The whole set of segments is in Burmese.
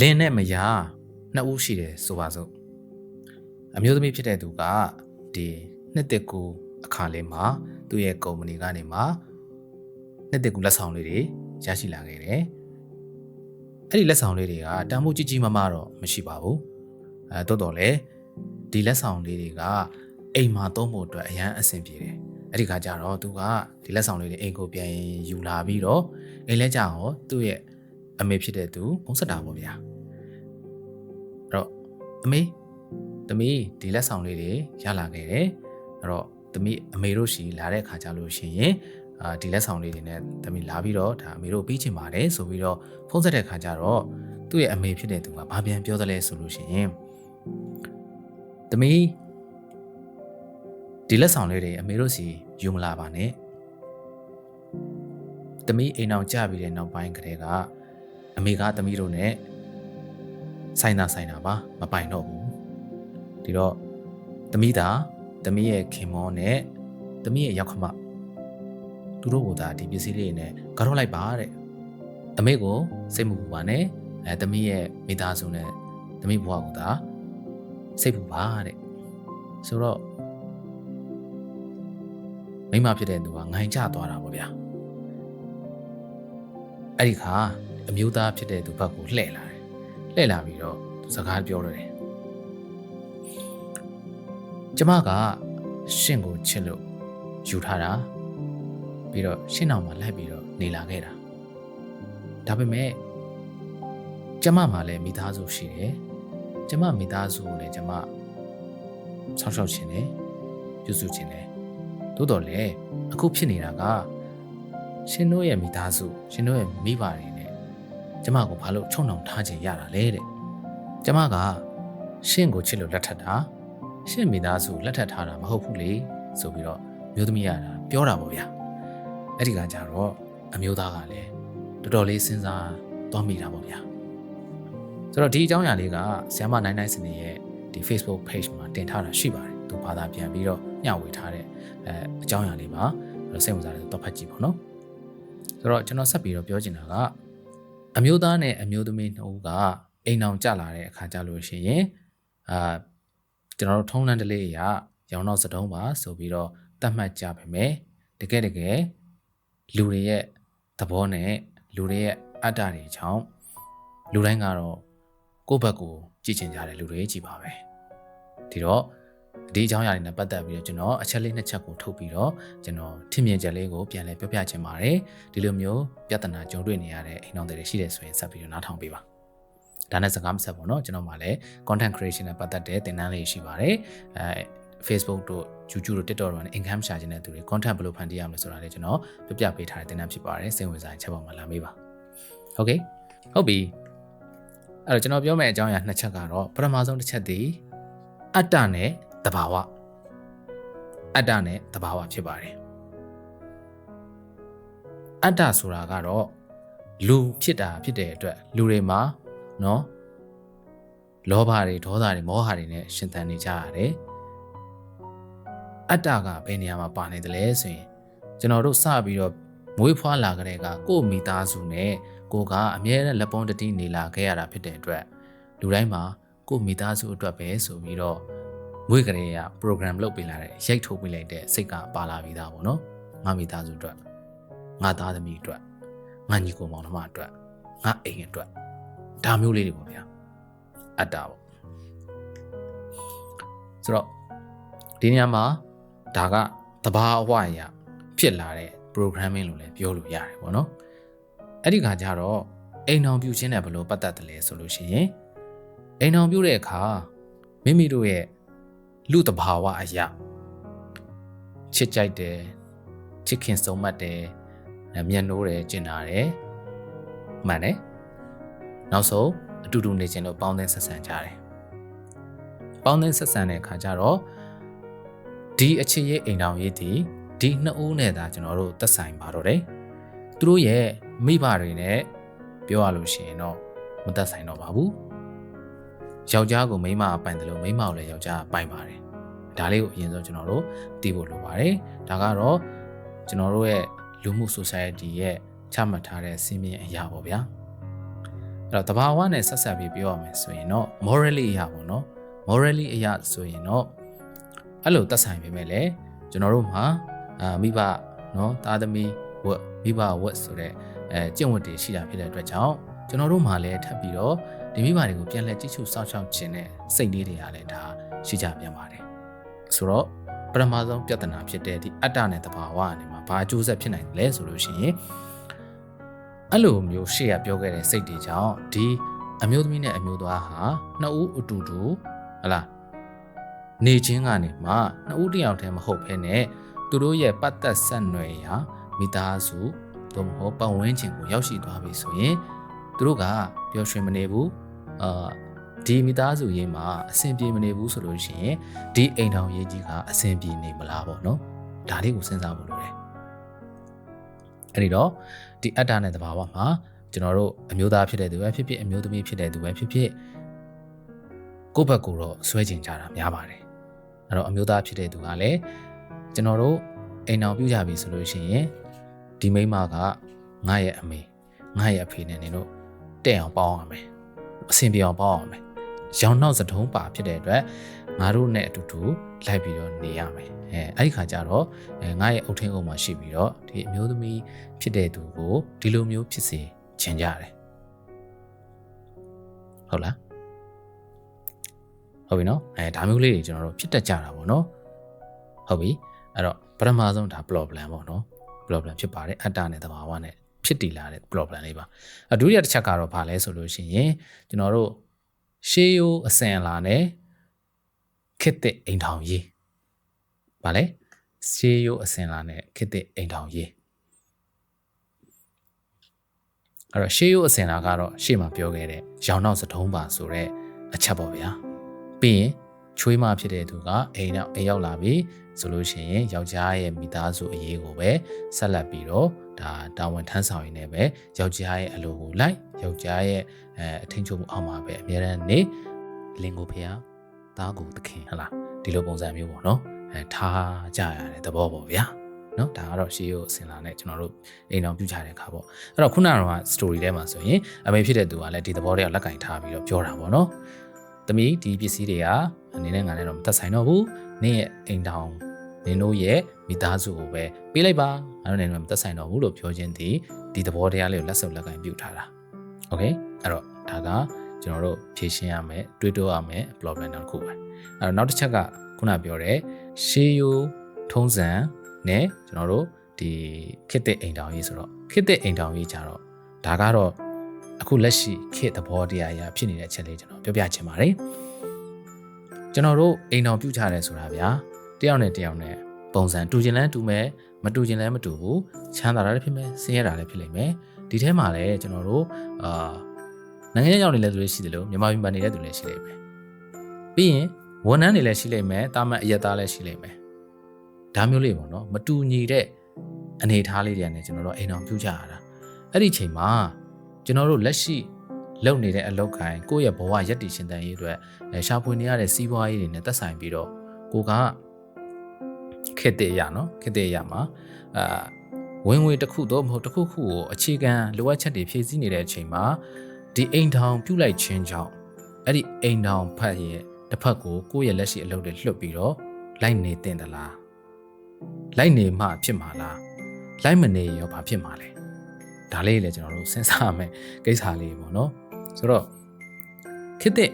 လင်းနဲ့မယားနှစ်ဦးရှိတယ်ဆိုပါစို့အမျိုးသမီးဖြစ်တဲ့သူကဒီနှစ်တက်ကူအခါလေးမှာသူ့ရဲ့ကုမ္ပဏီကနေမှနှစ်တက်ကူလက်ဆောင်လေးတွေရရှိလာခဲ့တယ်အဲ့ဒီလက်ဆောင်လေးတွေကတန်ဖိုးကြီးကြီးမားမားတော့မရှိပါဘူးအဲတိုးတော်လေဒီလက်ဆောင်လေးတွေကအိမ်မှာသုံးဖို့အတွက်အရန်အဆင်ပြေတယ်အဲ့ဒီခါကျတော့သူကဒီလက်ဆောင်လေးတွေအိမ်ကိုပြန်ယူလာပြီးတော့အိမ်လဲကြတော့သူ့ရဲ့ အမေဖြစ်တဲ့သူဘုံစတာပေါ့ဗျာအဲ့တော့အမေသမီးဒီလက်ဆောင်လေးတွေရလာခဲ့တယ်အဲ့တော့သမီးအမေတို့ရှိလာတဲ့ခါကျလို့ရှိရင်အာဒီလက်ဆောင်လေးတွေနဲ့သမီးလာပြီးတော့ဒါအမေတို့ပြီးချင်ပါတယ်ဆိုပြီးတော့ဖုန်းဆက်တဲ့ခါကျတော့သူ့ရဲ့အမေဖြစ်တဲ့သူကဘာပြန်ပြောသလဲဆိုလို့ရှိရင်သမီးဒီလက်ဆောင်လေးတွေအမေတို့စီယူမလာပါနဲ့သမီးအိမ်အောင်ကြပြီးတဲ့နောက်ပိုင်းကတည်းက အမေကသမီးတို့နဲ့ဆိုင်တာဆိုင်တာပါမပိုင်တော့ဘူးဒီတော့သမီးသာသမီးရဲ့ခင်မောနဲ့သမီးရဲ့ရောက်ခမသူတို့ကဒါဒီပစ္စည်းလေးနဲ့ကတော့လိုက်ပါတဲ့အမေကိုစိတ်မပူပါနဲ့အဲသမီးရဲ့မိသားစုနဲ့သမီးဘဝကဒါစိတ်ပူပါတဲ့ဆိုတော့မိမဖြစ်တဲ့သူကငိုင်ကျသွားတာပေါ့ဗျာအဲ့ဒီခါ အမျိုးသားဖြစ်တဲ့သူဘက်ကိုလှည့်လာတယ်လှည့်လာပြီးတော့သူစကားပြောတော့တယ်ကျမကရှင့်ကိုချစ်လို့ယူထားတာပြီးတော့ရှင့်နောက်မှာလိုက်ပြီးတော့နေလာခဲ့တာဒါပေမဲ့ကျမမှလည်းမိသားစုရှိတယ်ကျမမိသားစုကိုလည်းကျမဆောက်ရှောက်ခြင်းတယ်ပြုစုခြင်းတယ်သို့တော်လည်းအခုဖြစ်နေတာကရှင်တို့ရဲ့မိသားစုရှင်တို့ရဲ့မိဘတွေနဲ့ ကျမကိုဘာလို့ချုံနှောင်ထားခြင်းရတာလဲတဲ့ကျမကရှင့်ကိုချစ်လို့လက်ထပ်တာရှင့်မိသားစုလက်ထပ်ထားတာမဟုတ်ဘူးလေဆိုပြီးတော့မျိုးသမီးရတာပြောတာပေါ့ဗျာအဲ့ဒီကကြတော့အမျိုးသားကလည်းတော်တော်လေးစဉ်းစားသွားမိတာပေါ့ဗျာဆိုတော့ဒီအကြောင်းအရာလေးကဆ iam နိုင်နိုင်စနေရဲ့ဒီ Facebook page မှာတင်ထားတာရှိပါတယ်သူဘာသာပြန်ပြီးတော့ညှဝေထားတဲ့အဲအကြောင်းအရာလေးပါအဲ့တော့စိတ်ဝင်စားတယ်တော့ဖတ်ကြည့်ပါနော်ဆိုတော့ကျွန်တော်ဆက်ပြီးတော့ပြောချင်တာက အမျိုးသားနဲ့အမျိုးသမီးနှစ်ဦးကအိမ်အောင်ကြလာတဲ့အခါကြလို့ရှိရင်အာကျွန်တော်တို့ထုံးတမ်းတလေးအရာရောင်တော့စတုံးပါဆိုပြီးတော့တတ်မှတ်ကြပါမယ်တကယ်တကယ်လူတွေရဲ့သဘောနဲ့လူတွေရဲ့အတ္တတွေကြောင့်လူတိုင်းကတော့ကိုယ့်ဘက်ကိုကြည့်ချင်ကြတဲ့လူတွေကြီးပါပဲဒီတော့ ဒီအကြောင်းအရာတွေနဲ့ပတ်သက်ပြီးတော့ကျွန်တော်အချက်လေးနှစ်ချက်ကိုထုတ်ပြီးတော့ကျွန်တော်ထင်မြင်ချက်လေးကိုပြန်လည်ပြောပြချင်ပါတယ်ဒီလိုမျိုးပြဿနာကြုံတွေ့နေရတဲ့အိမ်တော်တွေရှိတယ်ဆိုရင်ဆက်ပြီးတော့နားထောင်ပေးပါဒါနဲ့စကားမဆက်ပါတော့ကျွန်တော်မှလည်း content creation နဲ့ပတ်သက်တဲ့သင်တန်းလေးရှိပါတယ်အဲ Facebook တို့ YouTube တို့ TikTok တို့နဲ့ income ရှာခြင်းတဲ့သူတွေ content ဘယ်လိုဖန်တီးရမလဲဆိုတာလည်းကျွန်တော်ပြပြပေးထားတဲ့သင်တန်းဖြစ်ပါတယ်စိတ်ဝင်စားရင်ချက်ပေါ်မှာလာမေးပါ Okay ဟုတ်ပြီအဲ့တော့ကျွန်တော်ပြောမယ့်အကြောင်းအရာနှစ်ချက်ကတော့ပထမဆုံးတစ်ချက်ဒီအတ္တနဲ့ တဘာဝအတ္တနဲ့တဘာဝဖြစ်ပါတယ်အတ္တဆိုတာကတော့လူဖြစ်တာဖြစ်တဲ့အတွက်လူတွေမှာเนาะလောဘတွေဒေါသတွေမောဟတွေနဲ့ရှင်သန်နေကြရတယ်အတ္တကဘယ်နေရာမှာပါနေတယ်လဲဆိုရင်ကျွန်တော်တို့စပြီးတော့မွေးဖွားလာကြတဲ့ကကိုယ့်မိသားစုနဲ့ကိုကအမြဲတမ်းလက်ပွန်းတတိနေလာခဲ့ရတာဖြစ်တဲ့အတွက်လူတိုင်းမှာကိုယ့်မိသားစုအတွက်ပဲဆိုပြီးတော့ မွေးကလေးက program လုပ်ပေးလာတဲ့ရိုက်ထုတ်ပေးလိုက်တဲ့စိတ်ကပါလာပြီးသားပေါ့နော်ငါမိသားစုအတွက်ငါသားသမီးအတွက်ငါညီကိုမောင်နှမအတွက်ငါအိမ်အတွက်ဒါမျိုးလေးတွေပေါ့ဗျာအတ္တပေါ့ဆိုတော့ဒီနေရာမှာဒါကတဘာအဝရဖြစ်လာတဲ့ programming လို့လည်းပြောလို့ရတယ်ပေါ့နော်အဲ့ဒီခါကျတော့အိမ်အောင်ပြုခြင်းနဲ့ဘယ်လိုပတ်သက်တယ်လဲဆိုလို့ရှိရင်အိမ်အောင်ပြုတဲ့အခါမိမိတို့ရဲ့ လူတဘာဝအရာချစ်ကြိုက်တယ်ချစ်ခင်ဆုံးမတ်တယ်မျက်နှိုးတယ်ကျင်နာတယ်မှန်တယ်နောက်ဆုံးအတူတူနေခြင်းလို့ပေါင်းသင်းဆက်ဆံကြတယ်ပေါင်းသင်းဆက်ဆံတဲ့အခါကျတော့ဒီအချစ်ရဲ့အိမ်တော်ရေးဒီဒီနှစ်ဦးနဲ့သာကျွန်တော်တို့သက်ဆိုင်ပါတော့တယ်သူတို့ရဲ့မိဘတွေနဲ့ပြောရလို့ရှိရင်တော့မသက်ဆိုင်တော့ပါဘူး ယောက်ျားကိုမိန်းမပိုင်တယ်လို့မိန်းမကိုလည်းယောက်ျားပိုင်ပါတယ်ဒါလေးကိုအရင်ဆုံးကျွန်တော်တို့သိဖို့လိုပါတယ်ဒါကတော့ကျွန်တော်တို့ရဲ့လူမှု society ရဲ့ချမှတ်ထားတဲ့စီမင်းအရာပေါ့ဗျာအဲ့တော့တဘာဝနဲ့ဆက်ဆက်ပြီးပြောရမယ်ဆိုရင်တော့ morally အရာပေါ့နော် morally အရာဆိုရင်တော့အဲ့လိုသက်ဆိုင်ပေမဲ့လည်းကျွန်တော်တို့မှာအာမိဘနော်သားသမီးဝတ်မိဘဝတ်ဆိုတဲ့အဲကျင့်ဝတ်တွေရှိတာဖြစ်တဲ့အတွက်ကြောင့်ကျွန်တော်တို့မှာလည်းထပ်ပြီးတော့ ဒီမိဘတွေကိုပြန်လဲကြည့်ချုပ်စောင့်ရှောက်ခြင်းနဲ့စိတ်လေးတွေကလည်းဒါရှိကြပြန်ပါတယ်ဆိုတော့ပထမဆုံးပြဿနာဖြစ်တဲ့ဒီအတ္တနဲ့တဘာဝအနေမှာဘာအကျိုးဆက်ဖြစ်နိုင်တယ်လဲဆိုလို့ရှိရင်အဲ့လိုမျိုးရှေ့ကပြောခဲ့တဲ့စိတ်တွေကြောင့်ဒီအမျိုးသမီးနဲ့အမျိုးသားဟာနှစ်ဦးအတူတူဟလာနေချင်းကနေမှနှစ်ဦးတယောက်တည်းမဟုတ်ဘဲနဲ့သူတို့ရဲ့ပတ်သက်ဆက်နွယ်ရာမိသားစုသို့မဟုတ်ပတ်ဝန်းကျင်ကိုရောက်ရှိသွားပြီဆိုရင်သူတို့ကပျော်ရွှင်မနေဘူး အာဒီမိသားစုရေးမှာအဆင်ပြေမနေဘူးဆိုလို့ရှိရင်ဒီအိမ်ထောင်ရေးကြီးကအဆင်ပြေနေမလားပေါ့နော်ဒါလေးကိုစဉ်းစားဖို့လိုတယ်အဲ့ဒီတော့ဒီအတ္တနဲ့တဘာဝမှာကျွန်တော်တို့အမျိုးသားဖြစ်တဲ့သူပဲဖြစ်ဖြစ်အမျိုးသမီးဖြစ်တဲ့သူပဲဖြစ်ဖြစ်ကိုယ့်ဘက်ကိုတော့ဆွဲကျင်ကြတာများပါတယ်အဲ့တော့အမျိုးသားဖြစ်တဲ့သူကလည်းကျွန်တော်တို့အိမ်အောင်ပြုကြပြီဆိုလို့ရှိရင်ဒီမိန်းမကငါရဲ့အမေငါရဲ့အဖေနဲ့နင်တို့တဲ့အောင်ပေါင်းရမယ် အဆင်ပြေအောင်ပေါင်းရမယ်ရောင်နောက်စတုံးပါဖြစ်တဲ့အတွက်ငါတို့နဲ့အတူတူလိုက်ပြီးတော့နေရမယ်အဲအဲ့ဒီခါကျတော့အဲငါရဲ့အုတ်ထင်းအုပ်မှာရှိပြီးတော့ဒီအမျိုးသမီးဖြစ်တဲ့သူကိုဒီလိုမျိုးဖြစ်စေချင်ကြတယ်ဟုတ်လားဟုတ်ပြီနော်အဲဒါမျိုးလေးတွေကျွန်တော်တို့ဖြစ်တတ်ကြတာပေါ့နော်ဟုတ်ပြီအဲ့တော့ပထမဆုံးဒါ problem ပေါ့နော် problem ဖြစ်ပါတယ်အတ္တနဲ့သဘာဝနဲ့ ဖြစ်တည်လာတဲ့ problem လေးပါအဒုတိယတစ်ချက်ကတော့ဘာလဲဆိုလို့ရှိရင်ကျွန်တော်တို့ရှေးရိုးအစဉ်အလာနဲ့ခစ်တဲ့အိမ်ထောင်ရေးဗာလဲရှေးရိုးအစဉ်လာနဲ့ခစ်တဲ့အိမ်ထောင်ရေးအဲ့တော့ရှေးရိုးအစဉ်လာကတော့ရှေ့မှာပြောခဲ့တဲ့ရောင်နောက်စထုံးပါဆိုတဲ့အချက်ပေါ့ဗျာပြီးရင်ချွေးမဖြစ်တဲ့သူကအိမ်နောက်အိမ်ရောက်လာပြီဆိုလို့ရှိရင်ယောက်ျားရဲ့မိသားစုအရေးကိုပဲဆက်လက်ပြီးတော့ ဒါတာဝန်ထမ်းဆောင်ရင်းနဲ့ပဲယောက်ျားရဲ့အလိုကိုလိုက်ယောက်ျားရဲ့အဲအထင်ချုပ်မှုအောက်မှာပဲအများရန်နေလင်ကိုဖျားသားကိုသခင်ဟလားဒီလိုပုံစံမျိုးပေါ့နော်အဲထားကြရတဲ့သဘောပေါ့ဗျာနော်ဒါကတော့ရှေးရိုးအစင်လာနဲ့ကျွန်တော်တို့အိမ်တော်ပြုချတဲ့အခါပေါ့အဲ့တော့ခုနကတော့ story ထဲမှာဆိုရင်အမေဖြစ်တဲ့သူကလည်းဒီသဘောတရားလက်ကင်ထားပြီးတော့ပြောတာပေါ့နော်သမီးဒီပစ္စည်းတွေကအနေနဲ့ငါနဲ့တော့မသက်ဆိုင်တော့ဘူးနင့်ရဲ့အိမ်တောင် နင်တို့ရဲ့မိသားစုကိုပဲပေးလိုက်ပါငါတို့နဲ့တော့မသက်ဆိုင်တော့ဘူးလို့ပြောခြင်းဒီဒီသဘောတရားလေးကိုလက်စုပ်လက်ကင်ပြုထားတာโอเคအဲ့တော့ဒါကကျွန်တော်တို့ဖြေရှင်းရမယ်တွေးတောရမယ် problem တစ်ခုပဲအဲ့တော့နောက်တစ်ချက်ကခုနပြောတဲ့ရှေးရိုးထုံးစံနဲ့ကျွန်တော်တို့ဒီခေတ်သစ်အိမ်တောင်ကြီးဆိုတော့ခေတ်သစ်အိမ်တောင်ကြီးကြတော့ဒါကတော့အခုလက်ရှိခေတ်သဘောတရားအရာဖြစ်နေတဲ့အချက်လေးကျွန်တော်ပြောပြချင်ပါတယ်ကျွန်တော်တို့အိမ်တော်ပြုတ်ချတယ်ဆိုတာဗျာ တယောက်နဲ့တယောက်နဲ့ပုံစံတူချင်လဲတူမယ်မတူချင်လဲမတူဘူးချမ်းသာတာလည်းဖြစ်မယ်ဆင်းရဲတာလည်းဖြစ်လိမ့်မယ်ဒီထဲမှာလည်းကျွန်တော်တို့အာနိုင်ငံရောက်နေတဲ့သူတွေရှိတယ်လို့မြန်မာပြည်မှာနေတဲ့သူတွေရှိလိမ့်မယ်ပြီးရင်ဝန်ထမ်းတွေလည်းရှိလိမ့်မယ်တာမန်အရက်သားလည်းရှိလိမ့်မယ်ဒါမျိုးလေးပေါ့နော်မတူညီတဲ့အနေအထားလေးတွေနဲ့ကျွန်တော်တို့အိမ်အောင်ပြုတ်ကြရတာအဲ့ဒီချိန်မှာကျွန်တော်တို့လက်ရှိလုပ်နေတဲ့အလုပ်ခိုင်းကိုယ့်ရဲ့ဘဝရည်တည်ရှင်တန်ရေးအတွက်ရှာဖွေနေရတဲ့စီးပွားရေးတွေနဲ့သက်ဆိုင်ပြီးတော့ကိုက ခက်တဲ့ရနော်ခက်တဲ့ရမှာအာဝင်ငွေတစ်ခုတော့မဟုတ်တစ်ခုခုကိုအခြေခံလိုအပ်ချက်တွေဖြည့်ဆည်းနေတဲ့အချိန်မှာဒီအိမ်ထောင်ပြုတ်လိုက်ခြင်းကြောင့်အဲ့ဒီအိမ်ထောင်ဖတ်ရဲ့တစ်ဖက်ကိုကိုယ့်ရဲ့လက်ရှိအလုပ်တွေလွှတ်ပြီးတော့လိုက်နေတင်သလားလိုက်နေမှဖြစ်မှာလားလိုက်မနေရောဘာဖြစ်မှာလဲဒါလေးလည်းကျွန်တော်တို့စဉ်းစားမယ်ကိစ္စလေးပေါ့နော်ဆိုတော့ခစ်တဲ့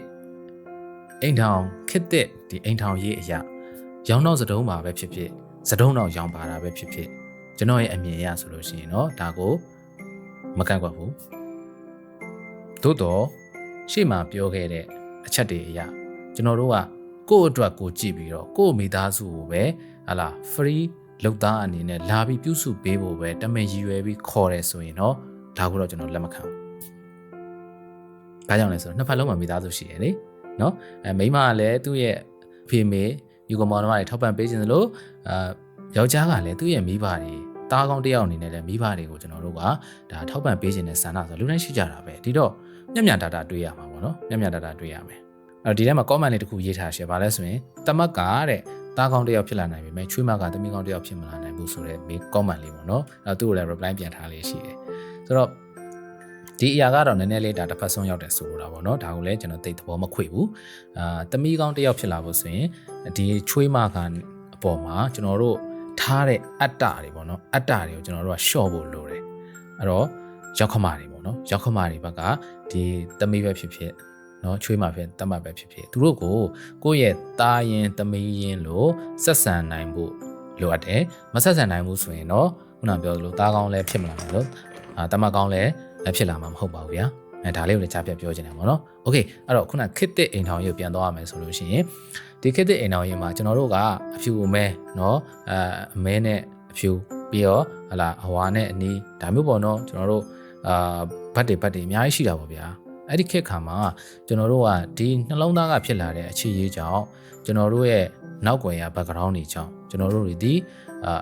အိမ်ထောင်ခစ်တဲ့ဒီအိမ်ထောင်ရေးအရာရောင်းတော့စတုံးပါပဲဖြစ်ဖြစ် စတုံးတော်ရောင်ပါတာပဲဖြစ်ဖြစ်ကျွန်တော်ရဲ့အမြင်အရဆိုလို့ရှိရင်တော့ဒါကိုမကန့်ကွက်ဘူးသို့တော့ရှေ့မှာပြောခဲ့တဲ့အချက်တွေအရကျွန်တော်တို့ကကိုယ့်အတွက်ကိုကြည့်ပြီးတော့ကိုယ့်မိသားစုကိုပဲဟာလာ free လုပ်သားအနေနဲ့လာပြီးပြုစုပေးဖို့ပဲတမင်ရည်ရွယ်ပြီးခေါ်တယ်ဆိုရင်တော့ဒါကိုတော့ကျွန်တော်လက်မခံဘူး။ဒါကြောင့်လဲဆိုတော့နှစ်ဖက်လုံးမှာမိသားစုရှိရယ်လေ။နော်အဲမိမကလည်းသူ့ရဲ့ဖေမေ ယူကမောင်နှမတွေထောက်ပံ့ပေးခြင်းလို့အာယောက်ျားကလည်းသူ့ရဲ့မိဘတွေတားကောင်းတယောက်အနေနဲ့လည်းမိဘတွေကိုကျွန်တော်တို့ကဒါထောက်ပံ့ပေးခြင်းနဲ့ဆန္ဒဆိုလူတိုင်းရှိကြတာပဲဒီတော့မျက်မျက်တာတာတွေ့ရမှာပေါ့နော်မျက်မျက်တာတာတွေ့ရမယ်အဲ့တော့ဒီထဲမှာ comment လေးတစ်ခုရေးထားရှယ်ပါလဲဆိုရင်တမက်ကတဲ့တားကောင်းတယောက်ဖြစ်လာနိုင်ပြီမဲ့ချွေးမကသမီးကောင်းတယောက်ဖြစ်မလာနိုင်ဘူးဆိုတော့မေး comment လေးပေါ့နော်အဲ့တော့သူ့ကိုလည်း reply ပြန်ထားလေးရှိတယ်ဆိုတော့ ဒီအရာကတော့နည်းနည်းလေးဒါတစ်ဖက်ဆုံးရောက်တယ်ဆိုလိုတာပေါ့နော်ဒါကိုလည်းကျွန်တော်သိသဘောမခွေဘူးအာတမီကောင်းတစ်ယောက်ဖြစ်လာဖို့ဆိုရင်ဒီချွေးမကအပေါ်မှာကျွန်တော်တို့ထားတဲ့အတ္တတွေပေါ့နော်အတ္တတွေကိုကျွန်တော်တို့ကရှော့ဖို့လိုတယ်အဲ့တော့ရောက်ခမတွေပေါ့နော်ရောက်ခမတွေဘက်ကဒီတမီပဲဖြစ်ဖြစ်နော်ချွေးမဖြစ်တတ်မှတ်ပဲဖြစ်ဖြစ်သူတို့ကိုကိုယ့်ရဲ့တာရင်တမီရင်လို့ဆက်ဆံနိုင်ဖို့လိုအပ်တယ်မဆက်ဆံနိုင်ဘူးဆိုရင်တော့ခုနပြောသလိုတားကောင်းလည်းဖြစ်မလာဘူးလို့အာတမတ်ကောင်းလည်း ဖြစ်လာမှာမဟုတ်ပါဘူးဗျာအဲဒါလေးကိုလည်းကြားပြပြောချင်တယ်ပေါ့နော်โอเคအဲ့တော့ခုနခစ်တစ်အိမ်ထောင်ရေးကိုပြန်သွားရမယ်ဆိုလို့ရှိရင်ဒီခစ်တစ်အိမ်ထောင်ရေးမှာကျွန်တော်တို့ကအဖြူအမဲเนาะအဲအမဲနဲ့အဖြူပြီးတော့ဟလာအဝါနဲ့အနီးဒါမျိုးပေါ့နော်ကျွန်တော်တို့အာဘတ်တွေဘတ်တွေအများကြီးရှိတာပေါ့ဗျာအဲ့ဒီခေတ်ခါမှာကျွန်တော်တို့ကဒီနှလုံးသားကဖြစ်လာတဲ့အခြေရေးကြောင့်ကျွန်တော်တို့ရဲ့နောက်ွယ်ရ background တွေကြောင့်ကျွန်တော်တို့တွေဒီအာ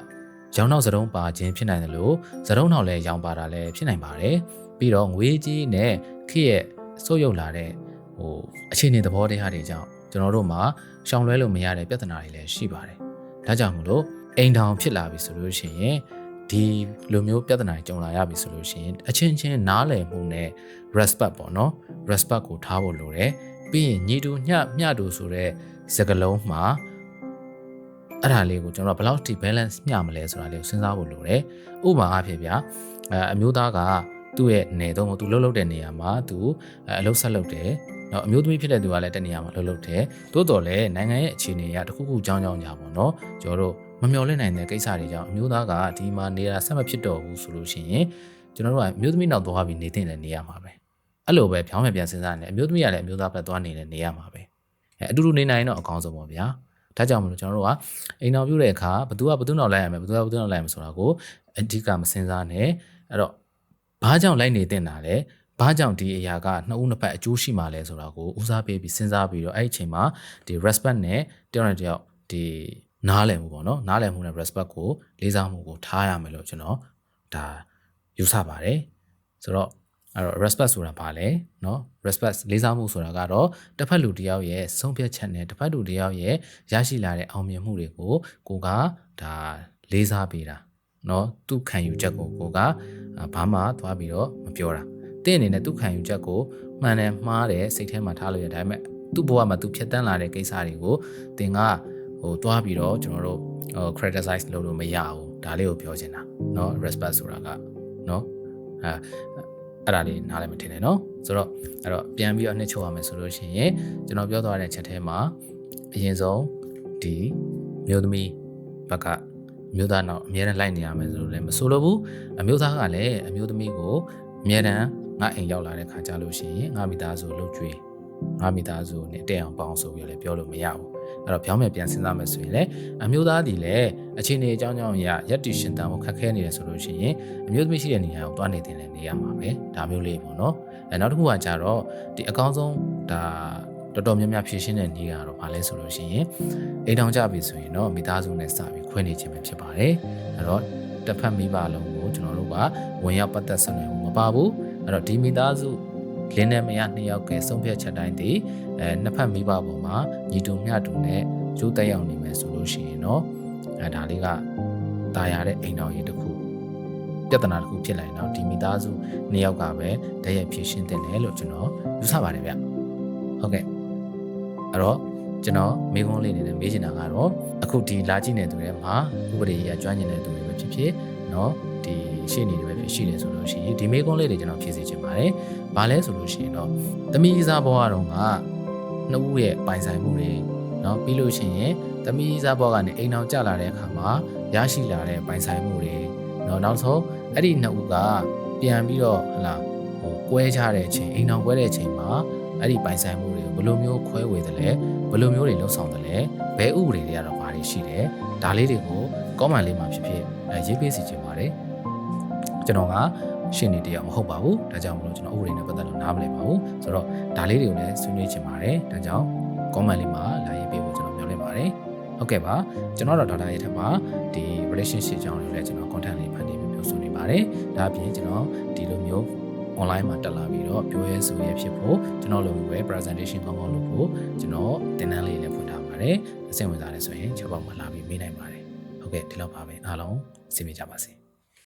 ရောင်းနောက်စတုံးပါခြင်းဖြစ်နိုင်တယ်လို့စတုံးနောက်လည်းရောင်းပါတာလည်းဖြစ်နိုင်ပါတယ် ပြီးတော့ငွေကြီးနဲ့ခေတ်ရဲ့ဆုတ်ယုတ်လာတဲ့ဟိုအခြေအနေသဘောတရားတွေကြောင့်ကျွန်တော်တို့မှာရှောင်လွဲလို့မရတဲ့ပြဿနာတွေလည်းရှိပါတယ်ဒါကြောင့်မို့လို့အိမ်ထောင်ဖြစ်လာပြီဆိုလို့ရှိရင်ဒီလိုမျိုးပြဿနာကြုံလာရပြီဆိုလို့ရှိရင်အချင်းချင်းနားလည်မှုနဲ့ respect ပေါ့နော် respect ကိုထားဖို့လိုတယ်ပြီးရင်ညီတူညမျှတူဆိုတဲ့စကားလုံးမှာအဲ့ဒါလေးကိုကျွန်တော်ဘယ်လောက်ထိ balance မျှမလဲဆိုတာလေးကိုစဉ်းစားဖို့လိုတယ်ဥပမာအားဖြင့်ဗျာအဲအမျိုးသားက သူ့ရဲ့နေတော့သူလှုပ်လှုပ်တဲ့နေရာမှာသူအလုပ်ဆက်လုပ်တယ်နော်အမျိုးသမီးဖြစ်တဲ့သူကလည်းတနေရာမှာလှုပ်လှုပ်တယ်တိုးတော်လည်းနိုင်ငံရဲ့အခြေအနေအရတခုခုကြောင်းကြောင်းညာပေါ့နော်ကျွန်တော်တို့မမျှော်လင့်နိုင်တဲ့ကိစ္စတွေကြောင့်အမျိုးသားကဒီမှာနေတာဆက်မဖြစ်တော့ဘူးဆိုလို့ရှိရင်ကျွန်တော်တို့ကအမျိုးသမီးနောက်သွားပြီးနေတဲ့နေရာမှာပဲအဲ့လိုပဲဖြောင်းပြန်ပြန်စဉ်းစားနေအမျိုးသမီးကလည်းအမျိုးသားဘက်သွားနေတဲ့နေရာမှာပဲအဲအတူတူနေနိုင်တော့အကောင်းဆုံးပေါ့ဗျာဒါကြောင့်မလို့ကျွန်တော်တို့ကအိမ်တော်ပြုတဲ့အခါဘသူကဘသူနောက်လိုက်ရမယ်ဘသူကဘသူနောက်လိုက်ရမယ်ဆိုတာကိုအဓိကမစဉ်းစားနဲ့အဲ့တော့ ဘာကြောင့်လိုက်နေတင်တာလဲဘာကြောင့်ဒီအရာကနှစ်ဦးနှစ်ဖက်အကျိုးရှိမှလဲဆိုတာကိုဦးစားပေးပြီးစဉ်းစားပြီးတော့အဲ့ဒီအချိန်မှာဒီ respect နဲ့တယောက်နဲ့တယောက်ဒီနားလည်မှုပေါ့နော်နားလည်မှုနဲ့ respect ကိုလေးစားမှုကိုထားရမယ်လို့ကျွန်တော်ဒါယူဆပါတယ်ဆိုတော့အဲ့တော့ respect ဆိုတာဘာလဲเนาะ respect လေးစားမှုဆိုတာကတော့တစ်ဖက်လူတစ်ယောက်ရဲ့ဆုံးဖြတ်ချက်နဲ့တစ်ဖက်လူတစ်ယောက်ရဲ့ရရှိလာတဲ့အောင်မြင်မှုတွေကိုကိုကဒါလေးစားပေးတာ เนาะသူခံယူချက်ကိုကိုကဘာမှသွားပြီးတော့မပြောတာတဲ့အနေနဲ့သူခံယူချက်ကိုမှန်တယ်မှားတယ်စိတ်ထဲမှာထားလို့ရဒါပေမဲ့သူ့ဘဝမှာသူဖြတ်တန်းလာတဲ့ကိစ္စတွေကိုသင်ကဟိုတွားပြီးတော့ကျွန်တော်တို့ဟို criticize လုပ်လို့မရဘူးဒါလေးကိုပြောချင်တာเนาะ respect ဆိုတာကเนาะအဲအဲ့ဒါလေးနားလည်းမထင်နဲ့เนาะဆိုတော့အဲ့တော့ပြန်ပြီးတော့နှစ်ချုပ်ရမယ်ဆိုလို့ရှိရင်ကျွန်တော်ပြောသွားတဲ့ချက်ထဲမှာအရင်ဆုံးဒီမျိုးသမီးဘက်က အမျိုးသားတော့အများနဲ့လိုက်နေရမယ်ဆိုလို့လည်းမဆိုလိုဘူးအမျိုးသားကလည်းအမျိုးသမီးကိုအများတန်းငါအိမ်ရောက်လာတဲ့ခါကြလို့ရှိရင်ငါမိသားစုလှုပ်ကြွေးငါမိသားစုနဲ့တဲ့အောင်ပေါအောင်ဆိုပြီးလည်းပြောလို့မရဘူးအဲ့တော့ပြောင်းပြန်ပြန်စဉ်းစားမယ်ဆိုရင်လည်းအမျိုးသားဒီလည်းအခြေအနေအကြောင်းကြောင့်ရရက်တီရှင်တန်ကိုခက်ခဲနေတယ်ဆိုလို့ရှိရင်အမျိုးသမီးရှိတဲ့နေရာကိုတွားနေတင်လည်းနေရမှာပဲဒါမျိုးလေးပေါ့နော်အဲနောက်တစ်ခုကကြတော့ဒီအကောင်းဆုံးဒါ တော်တော်များများဖြည့်ရှင်းတဲ့နေရာတော့ဗာလဲဆိုလို့ရှိရင်အိမ်တောင်ကြပြီဆိုရင်တော့မိသားစုနဲ့စပြီးခွဲနေခြင်းပဲဖြစ်ပါတယ်အဲ့တော့တစ်ဖက်မိဘလုံးကိုကျွန်တော်တို့ကဝင်ရောက်ပတ်သက်ဆက်နွယ်မှုမပါဘူးအဲ့တော့ဒီမိသားစုလင်းနဲ့မရနှစ်ယောက်ကဆုံးဖြတ်ချက်တိုင်းဒီအဲနှစ်ဖက်မိဘပေါ်မှာညီတူမျှတူနဲ့ကျိုးတက်ရောက်နေမယ်ဆိုလို့ရှိရင်တော့အဲဒါလေးကတာယာတဲ့အိမ်တော်ကြီးတစ်ခုပြဿနာတစ်ခုဖြစ်လာရင်တော့ဒီမိသားစုနှစ်ယောက်ကပဲတည့်ရဖြည့်ရှင်းတင်တယ်လို့ကျွန်တော်ယူဆပါတယ်ဗျဟုတ်ကဲ့ အဲ့တော့ကျွန်တော်မိကုန်းလေးနေနဲ့မေးချင်တာကတော့အခုဒီလာကြည့်နေသူတွေမှာဥပဒေကြီးကကျွမ်းကျင်တဲ့သူတွေပဲဖြစ်ဖြစ်เนาะဒီရှေ့နေတွေပဲဖြစ်ရှိတယ်ဆိုလို့ရှိရင်ဒီမိကုန်းလေးတွေကျွန်တော်ဖြည့်စေချင်ပါတယ်။ဘာလဲဆိုလို့ရှိရင်တော့သမီးစားဘွားတော်ကနှစ်ဦးရဲ့ပိုင်ဆိုင်မှုတွေเนาะပြီးလို့ရှိရင်သမီးစားဘွားကနေအိမ်အောင်ကျလာတဲ့အခါမှာရရှိလာတဲ့ပိုင်ဆိုင်မှုတွေเนาะနောက်ဆုံးအဲ့ဒီနှစ်ဦးကပြန်ပြီးတော့ဟလာဟိုကွဲကြတဲ့အချိန်အိမ်အောင်ကွဲတဲ့အချိန်မှာအဲ့ဒီပိုင်ဆိုင်မှုတွေကို ဘယ်လိုမျိုးခွဲဝေတယ်လဲဘယ်လိုမျိုးတွေလှုပ်ဆောင်တယ်လဲဘယ်ဥပဒေတွေကတော့ဘာတွေရှိတယ်ဒါလေးတွေကို comment လေးမှာဖြစ်ဖြစ်အဲရေးပေးစီချင်ပါတယ်ကျွန်တော်ကရှင်းနေတရားမဟုတ်ပါဘူးဒါကြောင့်မလို့ကျွန်တော်ဥပဒေနဲ့ပတ်သက်လို့နားမလည်ပါဘူးဆိုတော့ဒါလေးတွေကိုလည်းဆွေးနွေးချင်ပါတယ်ဒါကြောင့် comment လေးမှာလာရေးပေးဖို့ကျွန်တော်မျှော်လင့်ပါတယ်ဟုတ်ကဲ့ပါကျွန်တော်တော့ဒေါက်တာရဲ့ထက်မှာဒီ relationship အကြောင်းတွေလည်းကျွန်တော် content လေးဖန်တီးပြီးပြောဆိုနေပါတယ်ဒါအပြင်ကျွန်တော်ဒီလိုမျိုး online မှာတက်လာပြီးတော့ပြောရဲဆိုရဲဖြစ်ဖို့ကျွန်တော်လိုမျိုးပဲ presentation ကောင်းကောင်းလုပ်ဖို့ကျွန်တော်သင်တန်းလေးလည်းဖွင့်ထားပါတယ်အဆင်ဝင်စားတယ်ဆိုရင်ချက်ပေါက်မှာလာပြီးမေးနိုင်ပါတယ်ဟုတ်ကဲ့ဒီလောက်ပါပဲအားလုံးအဆင်ပြေကြပါစေ